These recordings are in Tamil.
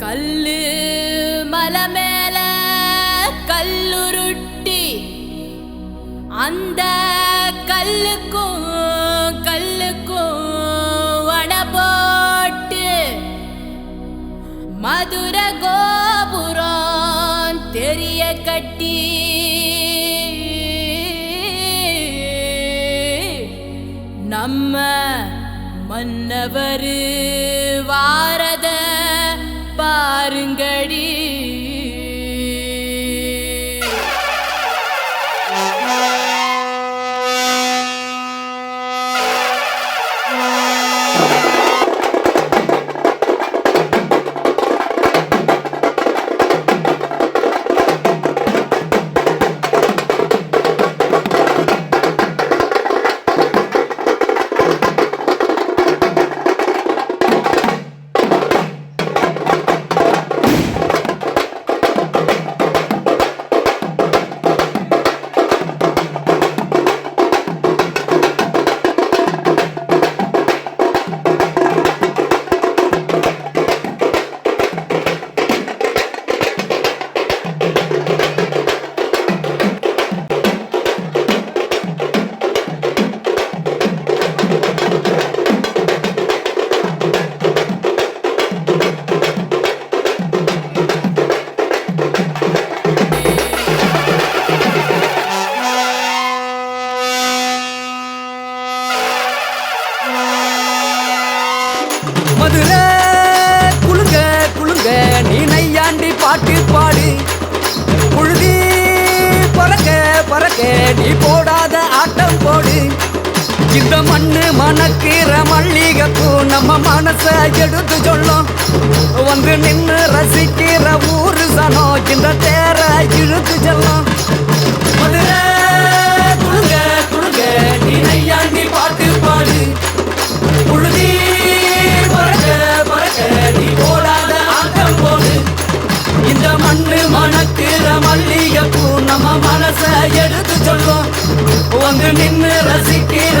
கல்லு மலமேல கல்லுருட்டி. அந்த கல்லுக்கும் கல்லுக்கும் வட போட்டு. மதுர கோபுரம் தெரிய கட்டி. நம்ம மன்னவர் வாரத ಅಂಗಡಿ மல்லிகைப்பூ நம்ம மனச எடுத்து சொல்லும். வந்து நின்று ரசிக்கிற ஊரு சனம் இந்த தேர இழுத்து செல்லும். மதுரை குளுங்க குளுங்க நீ நையாண்டி பாட்டு பாடு. புழுதி பறக்க பறக்க நீ போடாத ஆட்டம் போடு. இந்த மண்ணு மணக்கிற மல்லிகைப்பூ நம்ம மனச எடுத்து சொல்லும். வந்து நின்று ரசிக்கிற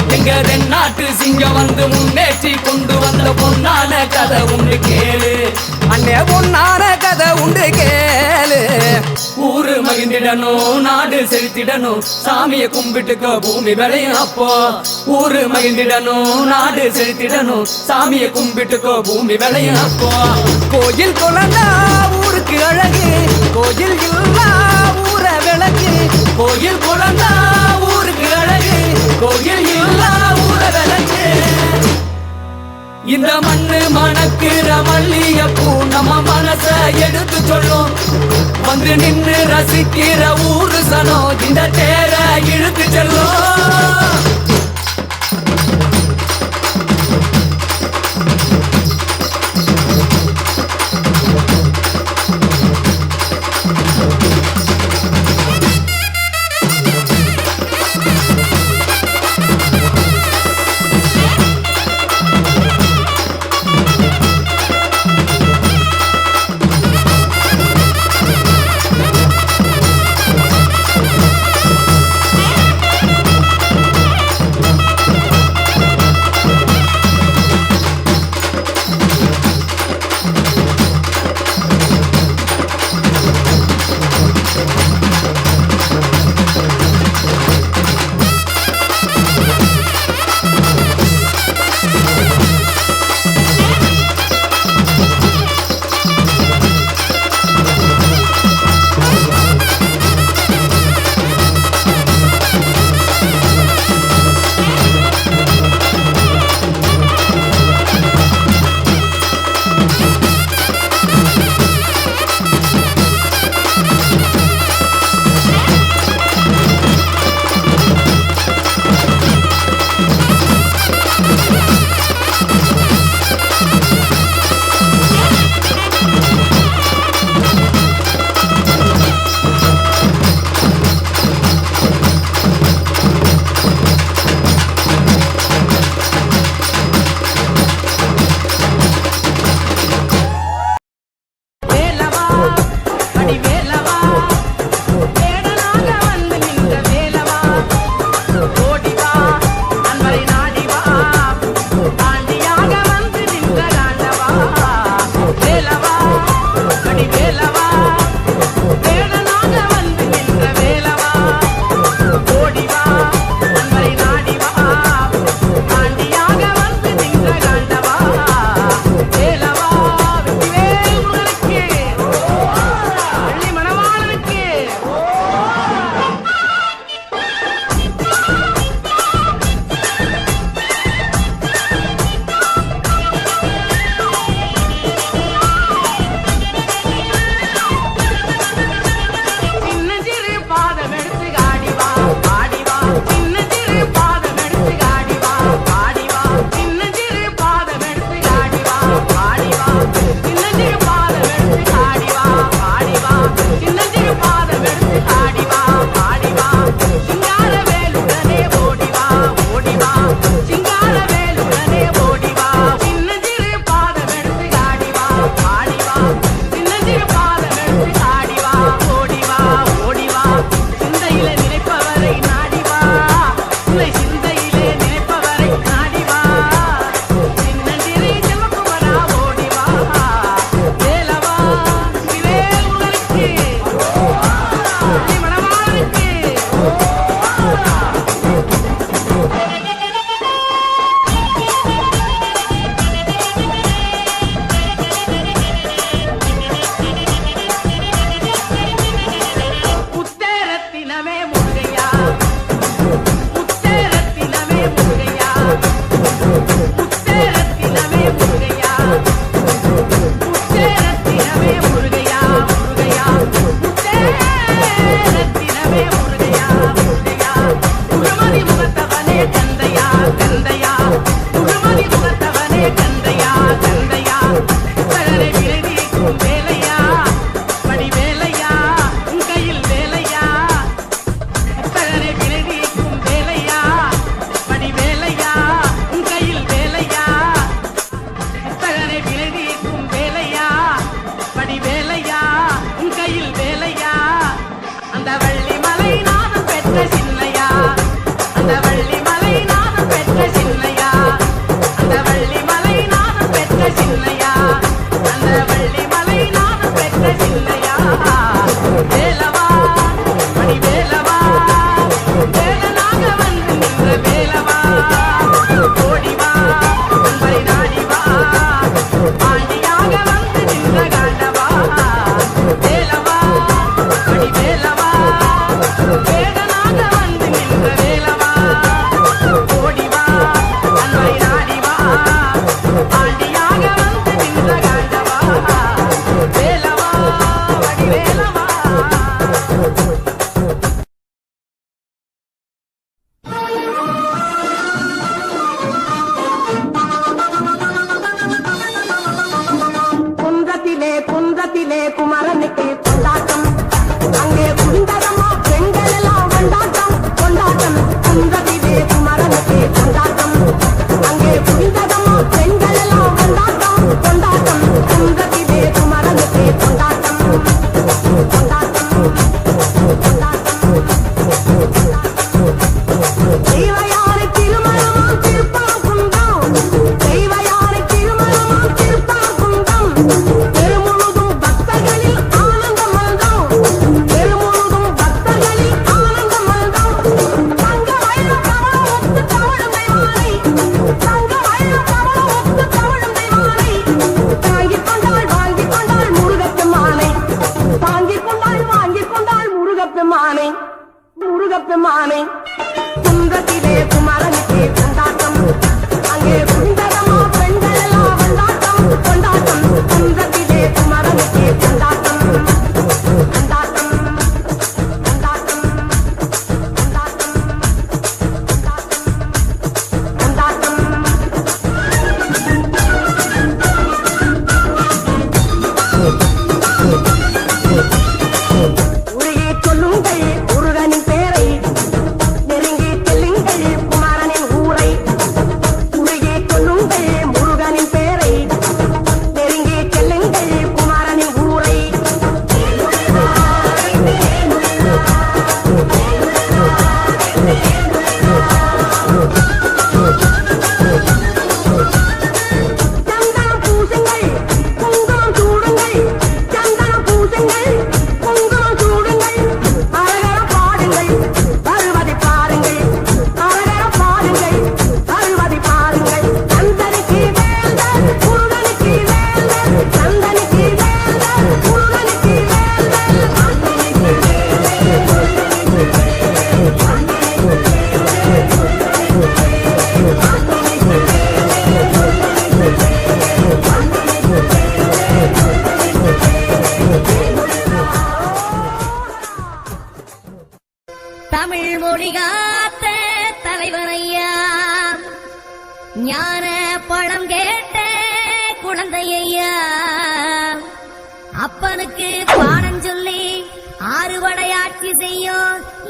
எங்க தென்னாட்டு சிங்கம் வந்து முன்னேற்றி கொண்டு வந்த பொன்னான கதை உண்டு கேளு. அண்ணே பொன்னான கதை உண்டு கேளு. ஊரு மகிழ்ந்திடணும் நாடு செலுத்திடணும் சாமிய கும்பிட்டுக்க பூமி விளையும் அப்போ. ஊரு மகிழ்ந்திடணும் நாடு செலுத்திடணும் சாமிய கும்பிட்டுக்க பூமி விளையும் அப்போ. கோயில் குழந்தா ஊருக்கு அழகு கோயில் இல்லா ஊர விளக்கு. கோயில் குழந்தா கோயில் இல்லா ஊர இந்த மண்ணு மணக்கிற பூ நம்ம மனச எடுத்து சொல்லும். வந்து நின்று ரசிக்கிற ஊரு சனம் இந்த தேர இழுத்து செல்லும்.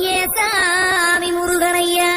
ஏசாமி முருகனையா.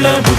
la boue.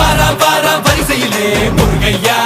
வெடவெடக்க வாரா வரிசையிலே முருகையா.